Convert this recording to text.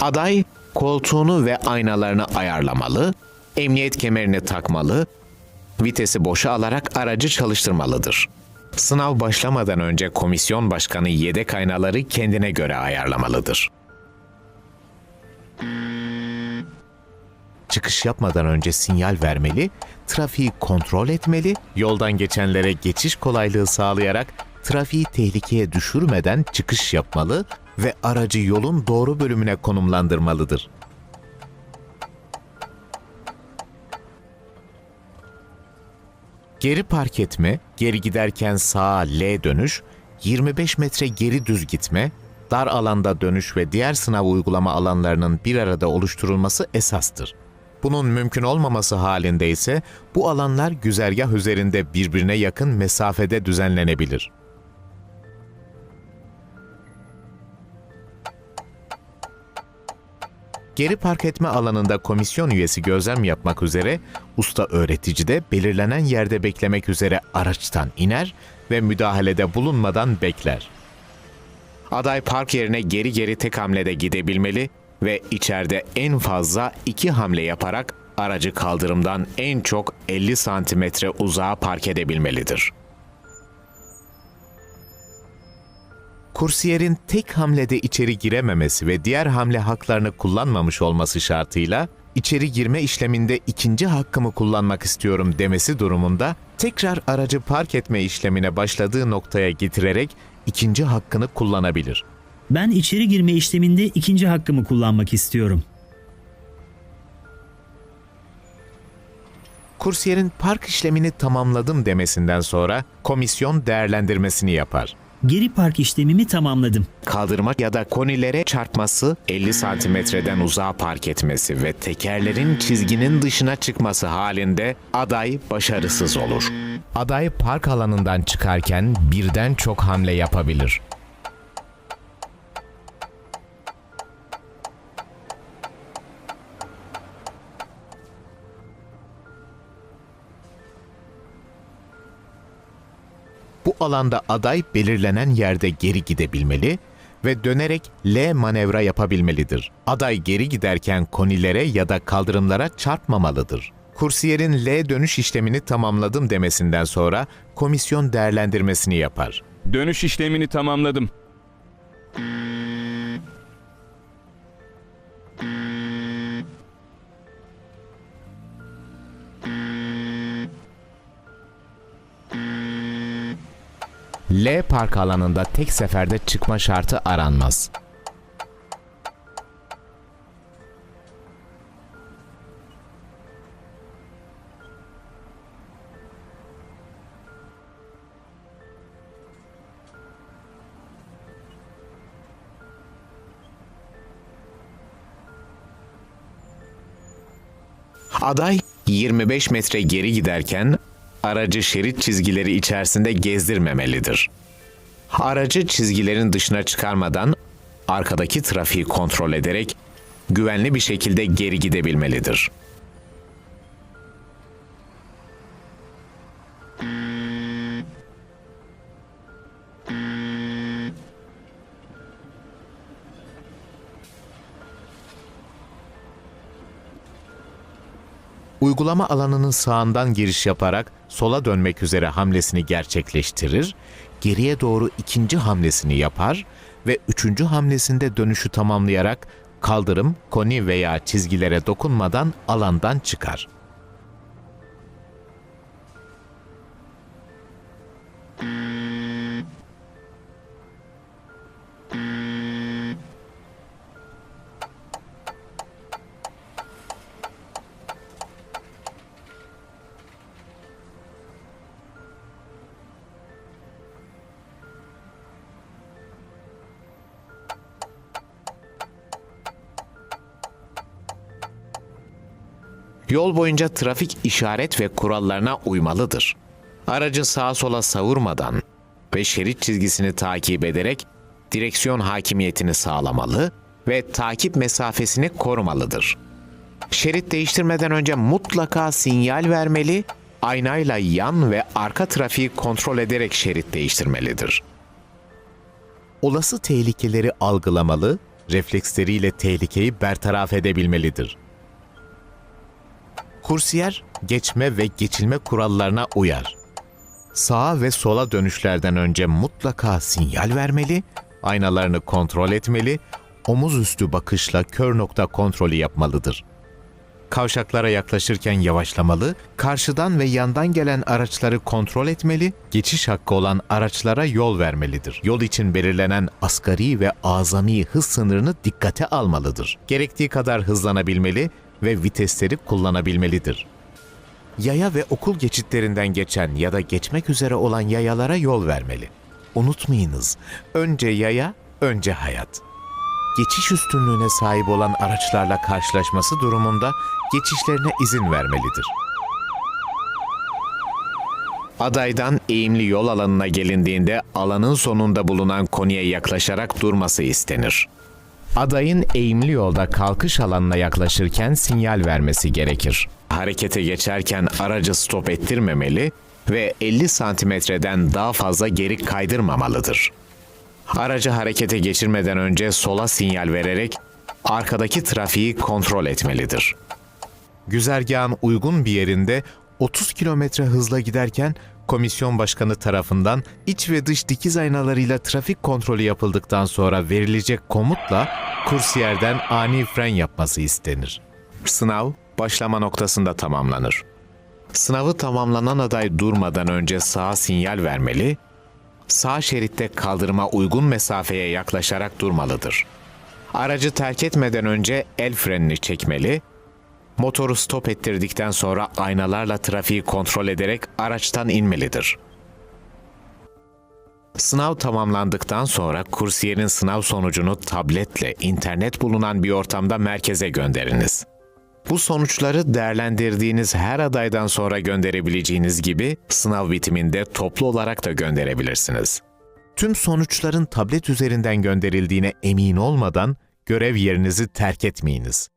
Aday koltuğunu ve aynalarını ayarlamalı, emniyet kemerini takmalı, vitesi boşa alarak aracı çalıştırmalıdır. Sınav başlamadan önce komisyon başkanı yedek aynaları kendine göre ayarlamalıdır. Çıkış yapmadan önce sinyal vermeli, trafiği kontrol etmeli, yoldan geçenlere geçiş kolaylığı sağlayarak trafiği tehlikeye düşürmeden çıkış yapmalı ve aracı yolun doğru bölümüne konumlandırmalıdır. Geri park etme, geri giderken sağa L dönüş, 25 metre geri düz gitme, dar alanda dönüş ve diğer sınav uygulama alanlarının bir arada oluşturulması esastır. Bunun mümkün olmaması halinde ise bu alanlar güzergah üzerinde birbirine yakın mesafede düzenlenebilir. Geri park etme alanında komisyon üyesi gözlem yapmak üzere usta öğretici de belirlenen yerde beklemek üzere araçtan iner ve müdahalede bulunmadan bekler. Aday park yerine geri geri tek hamlede gidebilmeli ve içeride en fazla iki hamle yaparak aracı kaldırımdan en çok 50 santimetre uzağa park edebilmelidir. Kursiyerin tek hamlede içeri girememesi ve diğer hamle haklarını kullanmamış olması şartıyla içeri girme işleminde ikinci hakkımı kullanmak istiyorum demesi durumunda tekrar aracı park etme işlemine başladığı noktaya getirerek ikinci hakkını kullanabilir. Ben içeri girme işleminde ikinci hakkımı kullanmak istiyorum. Kursiyerin park işlemini tamamladım demesinden sonra komisyon değerlendirmesini yapar. Geri park işlemimi tamamladım. Kaldırma ya da konilere çarpması, 50 santimetreden uzağa park etmesi ve tekerlerin çizginin dışına çıkması halinde aday başarısız olur. Aday park alanından çıkarken birden çok hamle yapabilir. Alanda aday belirlenen yerde geri gidebilmeli ve dönerek L manevra yapabilmelidir. Aday geri giderken konilere ya da kaldırımlara çarpmamalıdır. Kursiyerin L dönüş işlemini tamamladım demesinden sonra komisyon değerlendirmesini yapar. Dönüş işlemini tamamladım. L park alanında tek seferde çıkma şartı aranmaz. Aday 25 metre geri giderken aracı şerit çizgileri içerisinde gezdirmemelidir. Aracı çizgilerin dışına çıkarmadan arkadaki trafiği kontrol ederek güvenli bir şekilde geri gidebilmelidir. Uygulama alanının sağından giriş yaparak sola dönmek üzere hamlesini gerçekleştirir, geriye doğru ikinci hamlesini yapar ve üçüncü hamlesinde dönüşü tamamlayarak kaldırım, koni veya çizgilere dokunmadan alandan çıkar. Yol boyunca trafik işaret ve kurallarına uymalıdır. Aracı sağa sola savurmadan ve şerit çizgisini takip ederek direksiyon hakimiyetini sağlamalı ve takip mesafesini korumalıdır. Şerit değiştirmeden önce mutlaka sinyal vermeli, aynayla yan ve arka trafiği kontrol ederek şerit değiştirmelidir. Olası tehlikeleri algılamalı, refleksleriyle tehlikeyi bertaraf edebilmelidir. Kursiyer, geçme ve geçilme kurallarına uyar. Sağa ve sola dönüşlerden önce mutlaka sinyal vermeli, aynalarını kontrol etmeli, omuz üstü bakışla kör nokta kontrolü yapmalıdır. Kavşaklara yaklaşırken yavaşlamalı, karşıdan ve yandan gelen araçları kontrol etmeli, geçiş hakkı olan araçlara yol vermelidir. Yol için belirlenen asgari ve azami hız sınırını dikkate almalıdır. Gerektiği kadar hızlanabilmeli ve vitesleri kullanabilmelidir. Yaya ve okul geçitlerinden geçen ya da geçmek üzere olan yayalara yol vermeli. Unutmayınız, önce yaya, önce hayat geçiş üstünlüğüne sahip olan araçlarla karşılaşması durumunda geçişlerine izin vermelidir. Adaydan eğimli yol alanına gelindiğinde alanın sonunda bulunan konuya yaklaşarak durması istenir. Adayın eğimli yolda kalkış alanına yaklaşırken sinyal vermesi gerekir. Harekete geçerken aracı stop ettirmemeli ve 50 santimetreden daha fazla geri kaydırmamalıdır. Aracı harekete geçirmeden önce sola sinyal vererek arkadaki trafiği kontrol etmelidir. Güzergahın uygun bir yerinde 30 kilometre hızla giderken komisyon başkanı tarafından iç ve dış dikiz aynalarıyla trafik kontrolü yapıldıktan sonra verilecek komutla kursiyerden ani fren yapması istenir. Sınav başlama noktasında tamamlanır. Sınavı tamamlanan aday durmadan önce sağa sinyal vermeli, sağ şeritte kaldırıma uygun mesafeye yaklaşarak durmalıdır. Aracı terk etmeden önce el frenini çekmeli, motoru stop ettirdikten sonra aynalarla trafiği kontrol ederek araçtan inmelidir. Sınav tamamlandıktan sonra kursiyerin sınav sonucunu tabletle internet bulunan bir ortamda merkeze gönderiniz. Bu sonuçları değerlendirdiğiniz her adaydan sonra gönderebileceğiniz gibi sınav bitiminde toplu olarak da gönderebilirsiniz. Tüm sonuçların tablet üzerinden gönderildiğine emin olmadan görev yerinizi terk etmeyiniz.